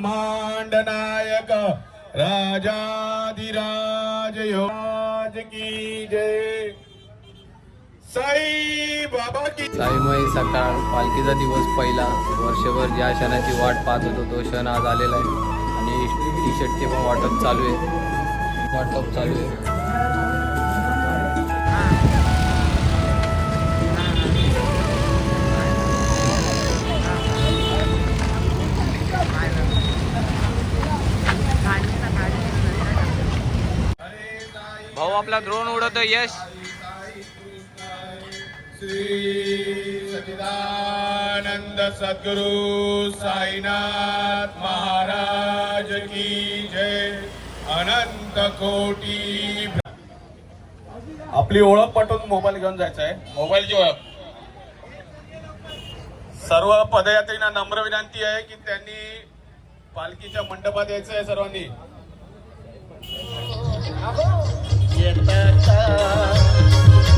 मांडनायक राजाधिराज योज की जय। साई बाबा की साईमय सकाळ पालखीचा दिवस पहिला. वर्षभर ज्या क्षणाची वाट पाहत होतो तो क्षण आज आलेला आहे. आणि टी शर्टचे पण वाटप चालू आहे. वाटप चालू आहे. आपला ड्रोन उडवतो यश. श्री सच्चिदानंद सद्गुरु साईनाथ महाराज की जय. अनंत कोटी आपली ओळख पटवून मोबाईल घेऊन जायचं आहे मोबाईलची ओळख. सर्व पदयात्रींना नम्र विनंती आहे की त्यांनी पालखीच्या मंडपात यायचं आहे सर्वांनी.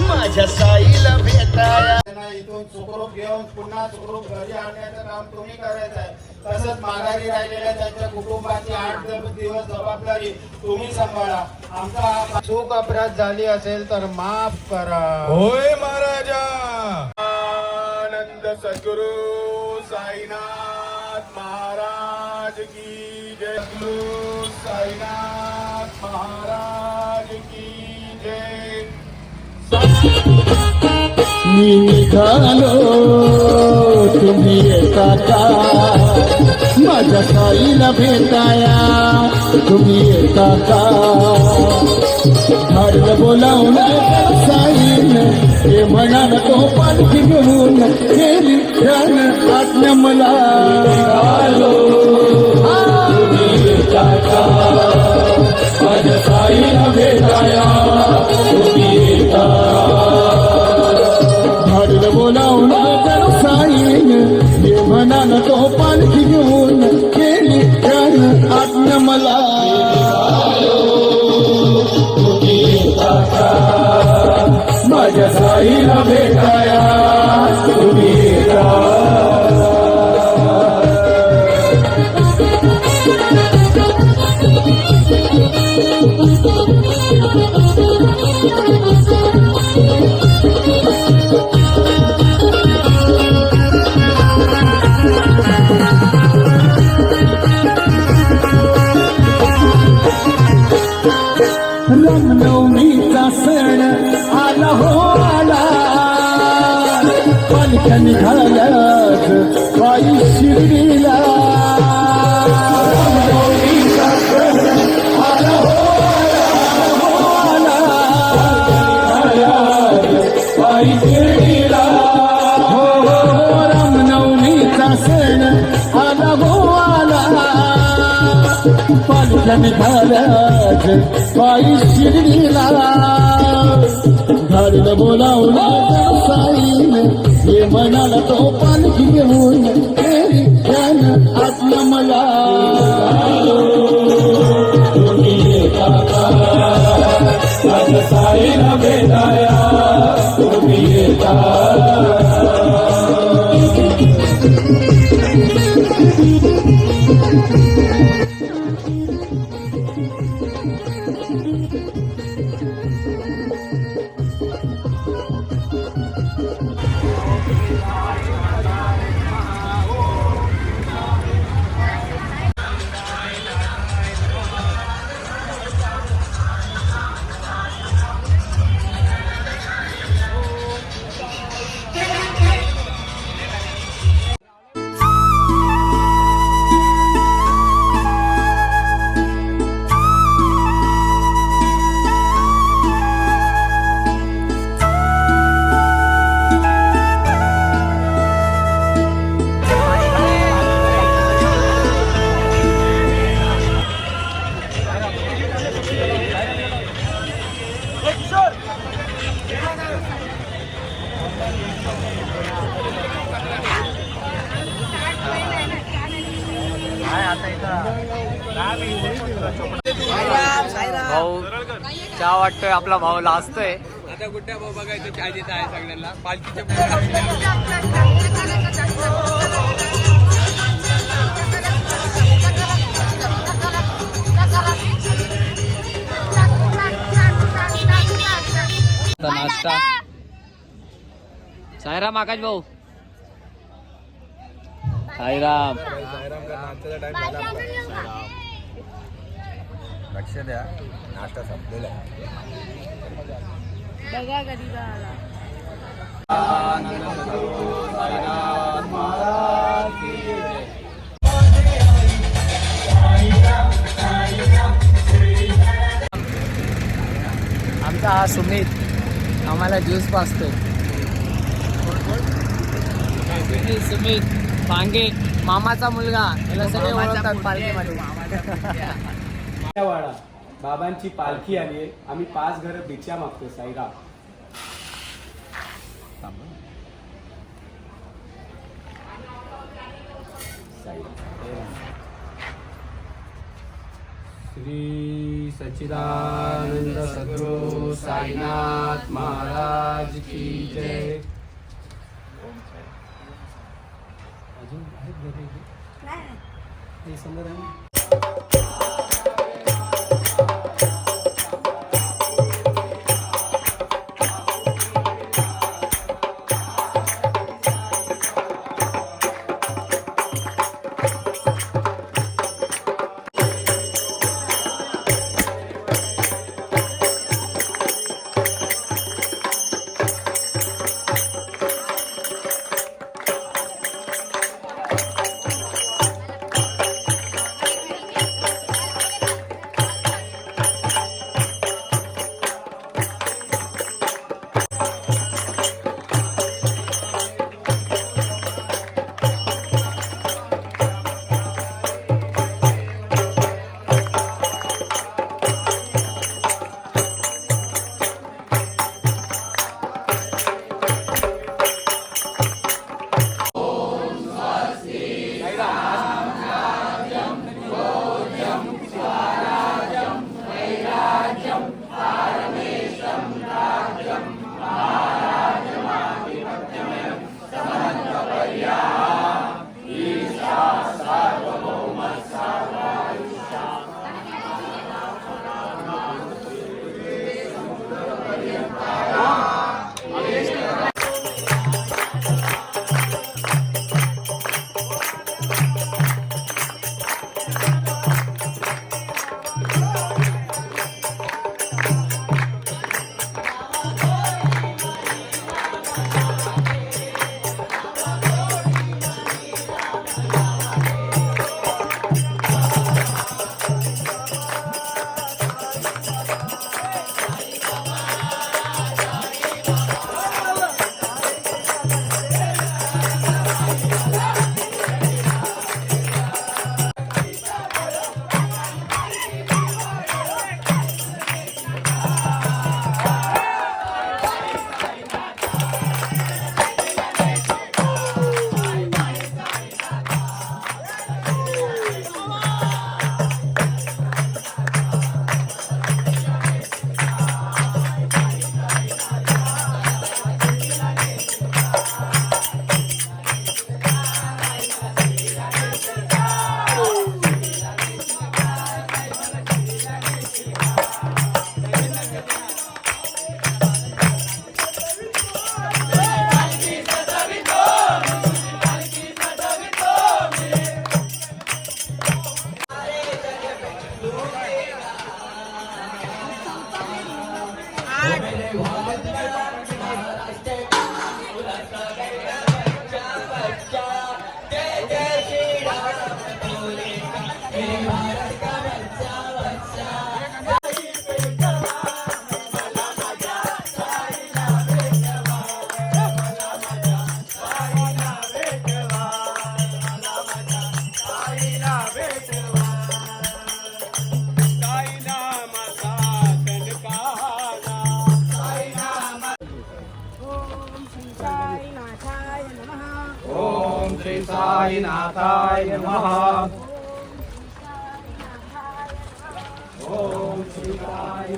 माझ्या साईला भेटाया इथून सुखरूप घेऊन पुन्हा सुखरूप घरी आणण्याचं काम तुम्ही करायचं आहे. तसंच माघारी राहिलेल्या त्यांच्या कुटुंबाची आठ दिवस जबाबदारी तुम्ही सांभाळा. आमचा चूक अपराध झाली असेल तर माफ करा. होय महाराजा. आनंद सद्गुरु साईनाथ महाराज की जय. सद्गुरु साईनाथ महाराज मी निघालो तुम्ही येता का? माझ्या साईला भेटाया तुम्ही येता का? हरलं बोलावून साईन हे म्हणाल तो पालखी घेऊन गेली ध्यान आज्ञा मला. तुम्ही माझ्या साईला भेटाया तुम्ही येता माझ्या साईला पालख्या निघाल्याच वाई शिर्डीला रामनवमीचा शिर्डीला हो रामनवमीचा सण आला हो आला पालख्या शिर्डीला आपला भाऊ लाजतोय आता गुड्डा भाऊ बघायचं काय देत आहे सगळ्यांना. नाश्ता. सायराम आकाश भाऊ. सायराम सायराम लक्ष द्या. नाश्ता संपलेला आहे. बघा कधी आमचा हा सुमित आम्हाला ज्यूस पाचतो सुमित सुमित पांगे मामाचा मुलगा याला सगळे ओळखतात पालखीमध्ये. वाडा. बाबांची पालखी आली आहे आम्ही पाच घरं भिक्षा मागतो साईराम. श्री सच्चिदानंद सद्गुरु साईनाथ महाराज की जय. अजून आहेत घरी? हे समोर आहे ओम श्री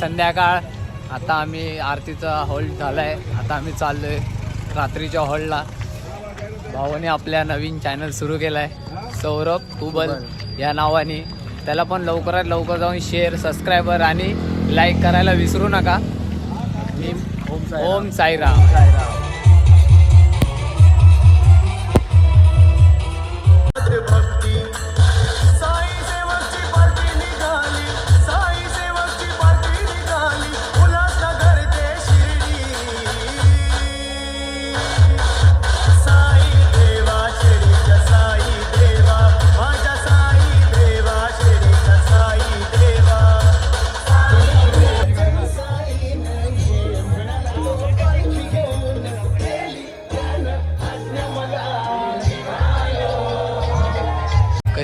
संध्याकाळ. आता आम्ही आरतीचा हॉल्ट झालाय. आता आम्ही चाललोय रात्रीच्या हॉलला. भावाने आपल्या नवीन चॅनल सुरू केलाय. सौरभ कुबल या नावाने. त्याला पण लवकरात लवकर जाऊन शेअर सबस्क्रायबर आणि लाईक करायला विसरू नका. मी ओम साईराम.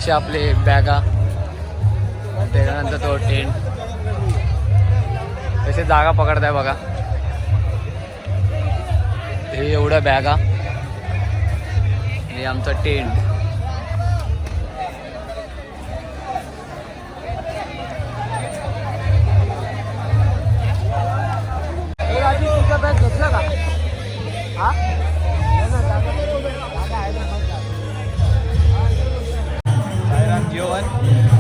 असे आपले बॅगा. त्याच्यानंतर तो टेंट तसे जागा पकडताय बघा. हे एवढं बॅगा. हे आमचं टेंट घेतलं का? हा? साईराम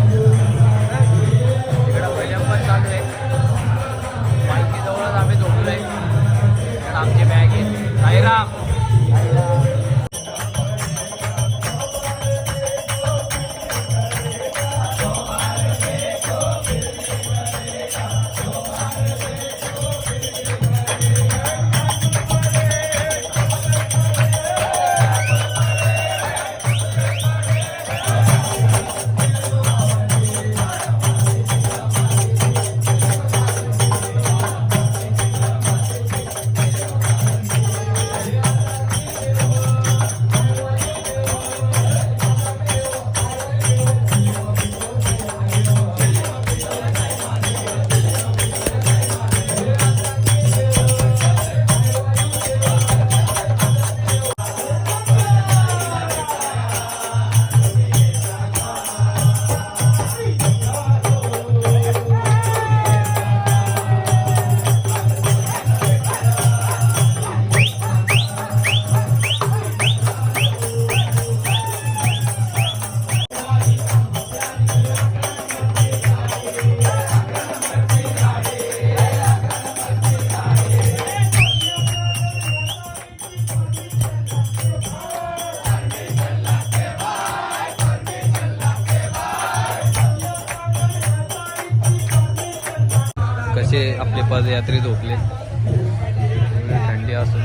आपले पदयात्री झोपले. थंडी असून.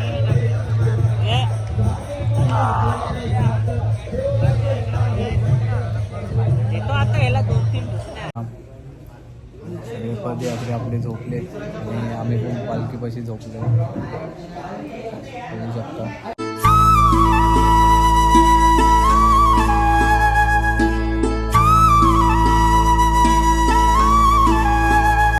सगळे पदयात्री आपले झोपले. आणि आम्ही पण पालखीपाशी झोपले. शकता.